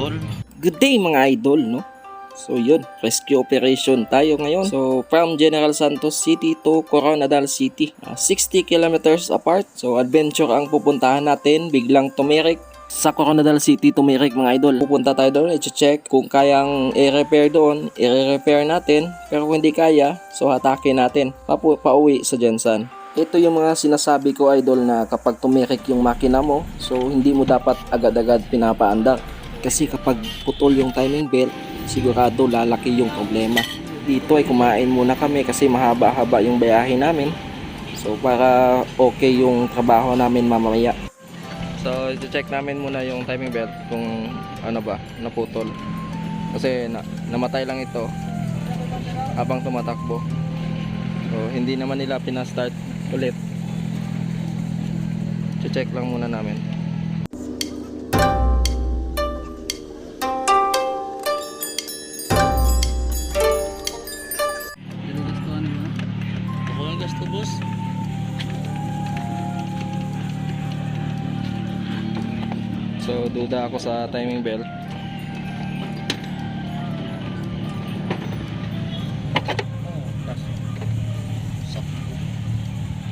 naputol. Good day mga idol, no? So yun, rescue operation tayo ngayon. So from General Santos City to Coronadal City. Ah, 60 kilometers apart. So adventure ang pupuntahan natin. Biglang tumirik sa Coronadal City tumirik mga idol. Pupunta tayo doon, i-check kung kayang i-repair doon, i-repair natin. Pero kung hindi kaya, so hatakin natin. Papu pauwi sa Jensan. Ito yung mga sinasabi ko idol na kapag tumirik yung makina mo, so hindi mo dapat agad-agad pinapaandar. Kasi kapag putol yung timing belt, sigurado lalaki yung problema. Dito ay kumain muna kami kasi mahaba-haba yung bayahe namin. So para okay yung trabaho namin mamaya. So i-check namin muna yung timing belt kung ano ba, naputol. Kasi na, namatay lang ito habang tumatakbo. So hindi naman nila pinastart ulit. I-check lang muna namin. Gasto, boss. So duda ako sa timing belt.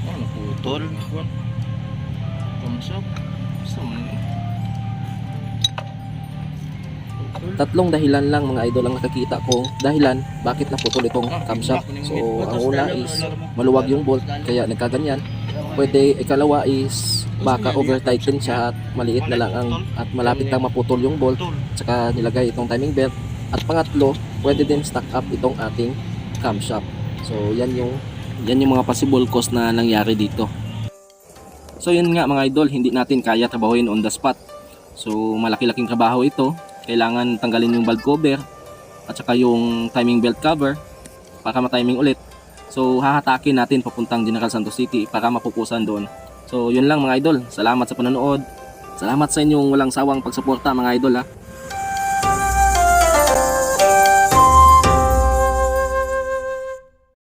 Oh, naputol. Kamsak. Basta man Tatlong dahilan lang mga idol ang nakakita ko dahilan bakit naputol itong camshaft. So ang una is maluwag yung bolt kaya nagkaganyan. Pwede ikalawa is baka over tighten siya at maliit na lang ang at malapit na maputol yung bolt tsaka nilagay itong timing belt. At pangatlo, pwede din stock up itong ating camshaft. So yan yung yan yung mga possible cause na nangyari dito. So yun nga mga idol, hindi natin kaya trabahuin on the spot. So malaki-laking trabaho ito. Kailangan tanggalin yung valve cover at saka yung timing belt cover para ma-timing ulit. So hahatakin natin papuntang General Santos City para mapupusan doon. So yun lang mga idol. Salamat sa panonood. Salamat sa inyong walang sawang pagsuporta mga idol ha.